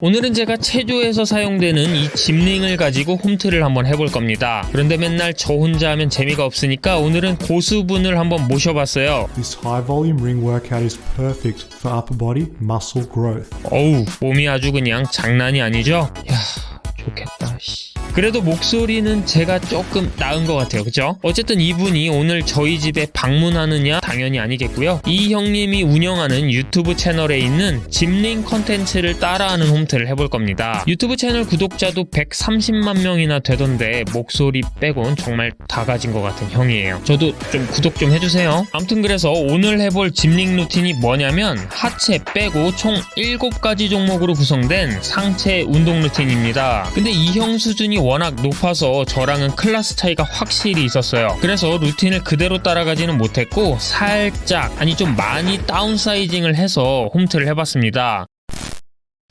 오늘은 제가 체조에서 사용되는 이 짐링을 가지고 홈트를 한번 해볼 겁니다. 그런데 맨날 저 혼자 하면 재미가 없으니까 오늘은 고수분을 한번 모셔봤어요. This high volume ring workout is perfect for upper body muscle growth. 어우, 몸이 아주 그냥 장난이 아니죠? 야, 좋겠다, 씨. 그래도 목소리는 제가 조금 나은 것 같아요. 그죠? 어쨌든 이분이 오늘 저희 집에 방문하느냐? 당연히 아니겠고요. 이 형님이 운영하는 유튜브 채널에 있는 짐링 컨텐츠를 따라하는 홈트를 해볼 겁니다. 유튜브 채널 구독자도 130만 명이나 되던데 목소리 빼곤 정말 다 가진 것 같은 형이에요. 저도 좀 구독 좀 해주세요. 아무튼 그래서 오늘 해볼 짐링 루틴이 뭐냐면 하체 빼고 총 7가지 종목으로 구성된 상체 운동 루틴입니다. 근데 이 형 수준이 워낙 높아서 저랑은 클래스 차이가 확실히 있었어요. 그래서 루틴을 그대로 따라가지는 못했고 살짝 아니 좀 많이 다운사이징을 해서 홈트를 해봤습니다.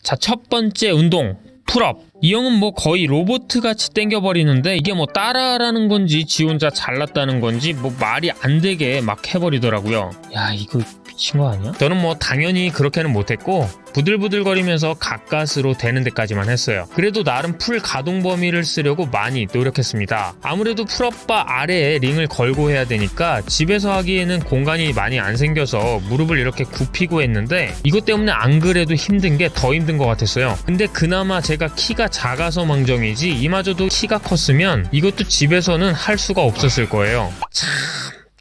자, 첫 번째 운동. 풀업. 이 형은 뭐 거의 로봇 같이 땡겨버리는데 이게 뭐 따라하라는 건지 지 혼자 잘났다는 건지 뭐 말이 안 되게 막 해버리더라고요. 야, 이거 미 친거 아니야? 저는 뭐 당연히 그렇게는 못했고 부들부들거리면서 가까스로 되는 데까지만 했어요. 그래도 나름 풀 가동 범위를 쓰려고 많이 노력했습니다. 아무래도 풀업바 아래에 링을 걸고 해야 되니까 집에서 하기에는 공간이 많이 안 생겨서 무릎을 이렇게 굽히고 했는데 이것 때문에 안 그래도 힘든 게 더 힘든 것 같았어요. 근데 그나마 제가 키가 작아서 망정이지 이마저도 키가 컸으면 이것도 집에서는 할 수가 없었을 거예요. 참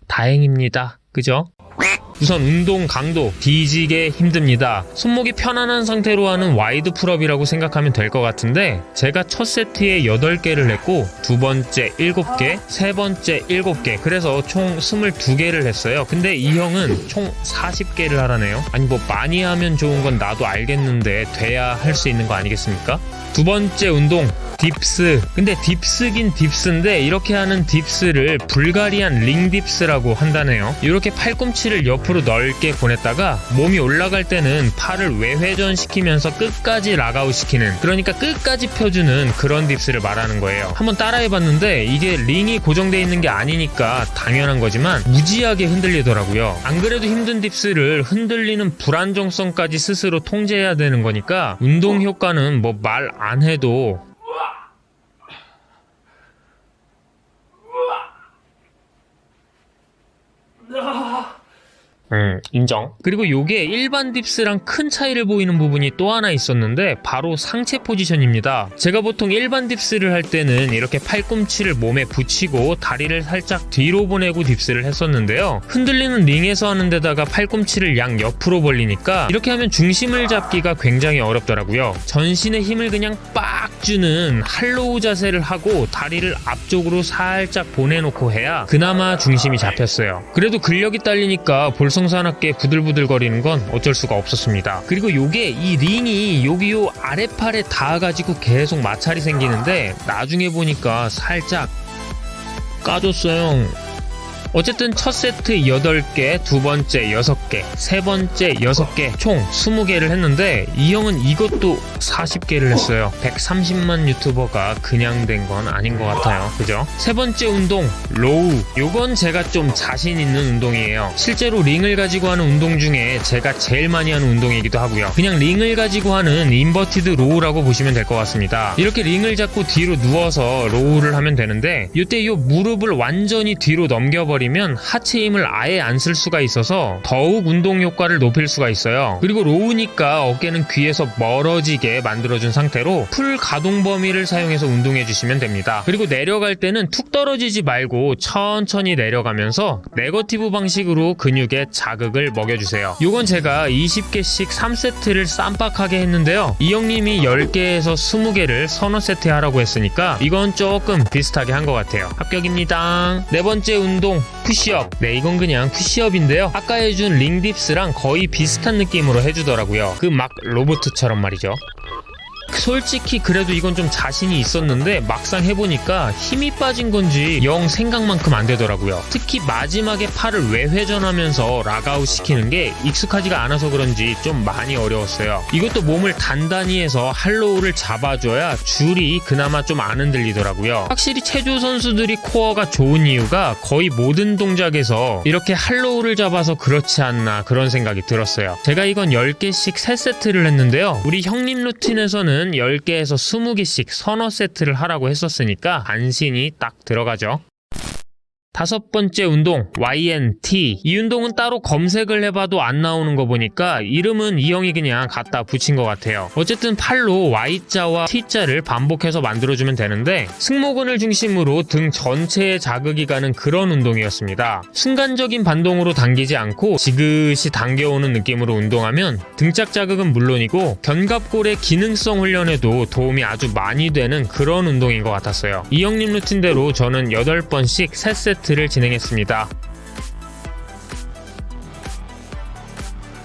다행입니다. 그죠? 우선 운동 강도 뒤지게 힘듭니다. 손목이 편안한 상태로 하는 와이드 풀업이라고 생각하면 될 것 같은데 제가 첫 세트에 8개를 했고 두 번째 7개, 세 번째 7개 그래서 총 22개를 했어요. 근데 이 형은 총 40개를 하라네요. 아니 뭐 많이 하면 좋은 건 나도 알겠는데 돼야 할 수 있는 거 아니겠습니까? 두 번째 운동 딥스. 근데 딥스긴 딥스인데 이렇게 하는 딥스를 불가리안 링 딥스라고 한다네요. 이렇게 팔꿈치를 옆 으로 넓게 보냈다가 몸이 올라갈 때는 팔을 외회전 시키면서 끝까지 락아웃 시키는 그러니까 끝까지 펴주는 그런 딥스를 말하는 거예요. 한번 따라해봤는데 이게 링이 고정되어 있는 게 아니니까 당연한 거지만 무지하게 흔들리더라고요. 안 그래도 힘든 딥스를 흔들리는 불안정성까지 스스로 통제해야 되는 거니까 운동 효과는 뭐 말 안 해도 음, 인정. 그리고 요게 일반 딥스랑 큰 차이를 보이는 부분이 또 하나 있었는데 바로 상체 포지션입니다. 제가 보통 일반 딥스를 할 때는 이렇게 팔꿈치를 몸에 붙이고 다리를 살짝 뒤로 보내고 딥스를 했었는데요. 흔들리는 링에서 하는 데다가 팔꿈치를 양 옆으로 벌리니까 이렇게 하면 중심을 잡기가 굉장히 어렵더라고요. 전신에 힘을 그냥 빡 주는 할로우 자세를 하고 다리를 앞쪽으로 살짝 보내놓고 해야 그나마 중심이 잡혔어요. 그래도 근력이 딸리니까 볼 성사납게 부들부들거리는 건 어쩔 수가 없었습니다. 그리고 요게 이 링이 여기 요 아래팔에 닿아가지고 계속 마찰이 생기는데 나중에 보니까 살짝 까졌어요. 어쨌든 첫 세트 8개, 두 번째 6개, 세 번째 6개, 총 20개를 했는데 이 형은 이것도 40개를 했어요. 130만 유튜버가 그냥 된 건 아닌 것 같아요. 그죠? 세 번째 운동, 로우. 요건 제가 좀 자신 있는 운동이에요. 실제로 링을 가지고 하는 운동 중에 제가 제일 많이 하는 운동이기도 하고요. 그냥 링을 가지고 하는 인버티드 로우라고 보시면 될 것 같습니다. 이렇게 링을 잡고 뒤로 누워서 로우를 하면 되는데 이때 이 무릎을 완전히 뒤로 넘겨 버리면 하체 힘을 아예 안 쓸 수가 있어서 더욱 운동 효과를 높일 수가 있어요. 그리고 로우니까 어깨는 귀에서 멀어지게 만들어준 상태로 풀 가동 범위를 사용해서 운동해 주시면 됩니다. 그리고 내려갈 때는 툭 떨어지지 말고 천천히 내려가면서 네거티브 방식으로 근육에 자극을 먹여주세요. 이건 제가 20개씩 3세트를 쌈박하게 했는데요. 이 형님이 10개에서 20개를 서너 세트 하라고 했으니까 이건 조금 비슷하게 한 것 같아요. 합격입니다. 네 번째 운동 푸시업. 네, 이건 그냥 푸시업인데요. 아까 해준 링딥스랑 거의 비슷한 느낌으로 해주더라고요. 그 막 로보트처럼 말이죠. 솔직히 그래도 이건 좀 자신이 있었는데 막상 해보니까 힘이 빠진 건지 영 생각만큼 안 되더라고요. 특히 마지막에 팔을 외회전하면서 락아웃 시키는 게 익숙하지가 않아서 그런지 좀 많이 어려웠어요. 이것도 몸을 단단히 해서 할로우를 잡아줘야 줄이 그나마 좀 안 흔들리더라고요. 확실히 체조 선수들이 코어가 좋은 이유가 거의 모든 동작에서 이렇게 할로우를 잡아서 그렇지 않나 그런 생각이 들었어요. 제가 이건 10개씩 3세트를 했는데요. 우리 형님 루틴에서는 10개에서 20개씩 서너 세트를 하라고 했었으니까 안신이 딱 들어가죠. 다섯 번째 운동 YNT 이 운동은 따로 검색을 해봐도 안 나오는 거 보니까 이름은 이 형이 그냥 갖다 붙인 것 같아요. 어쨌든 팔로 Y자와 T자를 반복해서 만들어주면 되는데 승모근을 중심으로 등 전체에 자극이 가는 그런 운동이었습니다. 순간적인 반동으로 당기지 않고 지그시 당겨오는 느낌으로 운동하면 등짝 자극은 물론이고 견갑골의 기능성 훈련에도 도움이 아주 많이 되는 그런 운동인 것 같았어요. 이 형님 루틴대로 저는 8번씩 3세트 세트를 진행했습니다.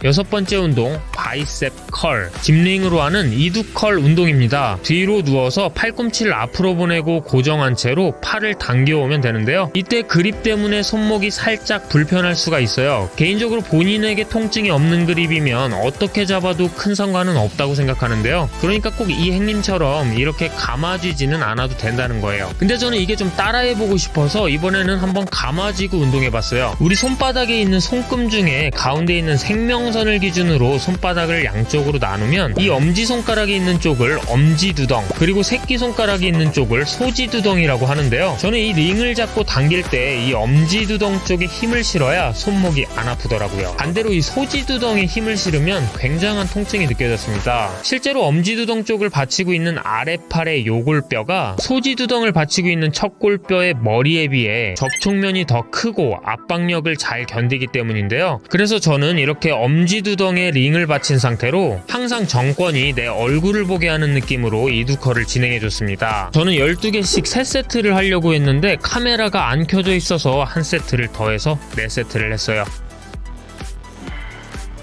여섯 번째 운동 바이셉 컬. 짐링으로 하는 이두 컬 운동입니다. 뒤로 누워서 팔꿈치를 앞으로 보내고 고정한 채로 팔을 당겨오면 되는데요. 이때 그립 때문에 손목이 살짝 불편할 수가 있어요. 개인적으로 본인에게 통증이 없는 그립이면 어떻게 잡아도 큰 상관은 없다고 생각하는데요. 그러니까 꼭 이 행님처럼 이렇게 감아쥐지는 않아도 된다는 거예요. 근데 저는 이게 좀 따라해보고 싶어서 이번에는 한번 감아쥐고 운동해봤어요. 우리 손바닥에 있는 손금 중에 가운데 있는 생명 선을 기준으로 손바닥을 양쪽으로 나누면 이 엄지손가락이 있는 쪽을 엄지두덩 그리고 새끼손가락이 있는 쪽을 소지두덩이라고 하는데요. 저는 이 링을 잡고 당길 때 이 엄지두덩 쪽에 힘을 실어야 손목이 안 아프더라고요. 반대로 이 소지두덩에 힘을 실으면 굉장한 통증이 느껴졌습니다. 실제로 엄지두덩 쪽을 받치고 있는 아래팔의 요골뼈가 소지두덩을 받치고 있는 척골뼈의 머리에 비해 접촉면이 더 크고 압박력을 잘 견디기 때문인데요. 그래서 저는 이렇게 엄 엄지두덩에 링을 받친 상태로 항상 정권이 내 얼굴을 보게 하는 느낌으로 이두커를 진행해줬습니다. 저는 12개씩 3세트를 하려고 했는데 카메라가 안 켜져 있어서 한 세트를 더해서 4세트를 했어요.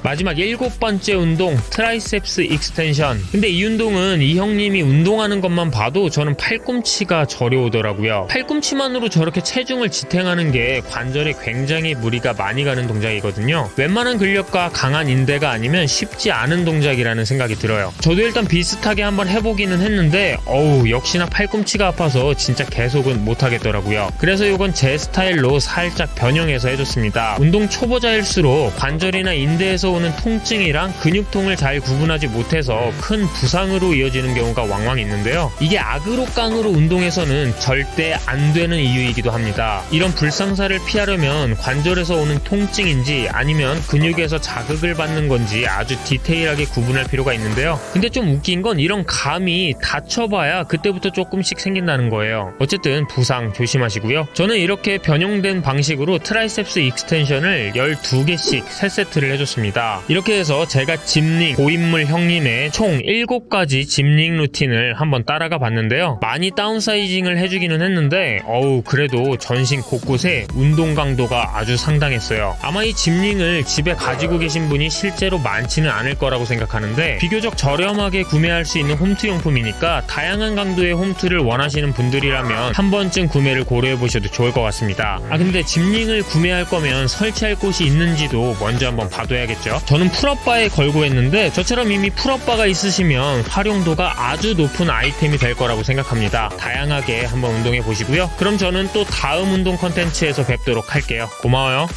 마지막 일곱 번째 운동 트라이셉스 익스텐션. 근데 이 운동은 이 형님이 운동하는 것만 봐도 저는 팔꿈치가 저려오더라고요. 팔꿈치만으로 저렇게 체중을 지탱하는 게 관절에 굉장히 무리가 많이 가는 동작이거든요. 웬만한 근력과 강한 인대가 아니면 쉽지 않은 동작이라는 생각이 들어요. 저도 일단 비슷하게 한번 해보기는 했는데 어우 역시나 팔꿈치가 아파서 진짜 계속은 못하겠더라고요. 그래서 이건 제 스타일로 살짝 변형해서 해줬습니다. 운동 초보자일수록 관절이나 인대에서 오는 통증이랑 근육통을 잘 구분하지 못해서 큰 부상으로 이어지는 경우가 왕왕 있는데요. 이게 악으로 깡으로 운동에서는 절대 안 되는 이유이기도 합니다. 이런 불상사를 피하려면 관절에서 오는 통증인지 아니면 근육에서 자극을 받는 건지 아주 디테일하게 구분할 필요가 있는데요. 근데 좀 웃긴 건 이런 감이 다쳐봐야 그때부터 조금씩 생긴다는 거예요. 어쨌든 부상 조심하시고요. 저는 이렇게 변형된 방식으로 트라이셉스 익스텐션을 12개씩 3세트를 해줬습니다. 이렇게 해서 제가 짐링, 고인물 형님의 총 7가지 짐링 루틴을 한번 따라가 봤는데요. 많이 다운사이징을 해주기는 했는데 어우 그래도 전신 곳곳에 운동 강도가 아주 상당했어요. 아마 이 짐링을 집에 가지고 계신 분이 실제로 많지는 않을 거라고 생각하는데 비교적 저렴하게 구매할 수 있는 홈트 용품이니까 다양한 강도의 홈트를 원하시는 분들이라면 한 번쯤 구매를 고려해 보셔도 좋을 것 같습니다. 아 근데 짐링을 구매할 거면 설치할 곳이 있는지도 먼저 한번 봐둬야겠 죠. 저는 풀업바에 걸고 했는데 저처럼 이미 풀업바가 있으시면 활용도가 아주 높은 아이템이 될 거라고 생각합니다. 다양하게 한번 운동해 보시고요. 그럼 저는 또 다음 운동 컨텐츠에서 뵙도록 할게요. 고마워요.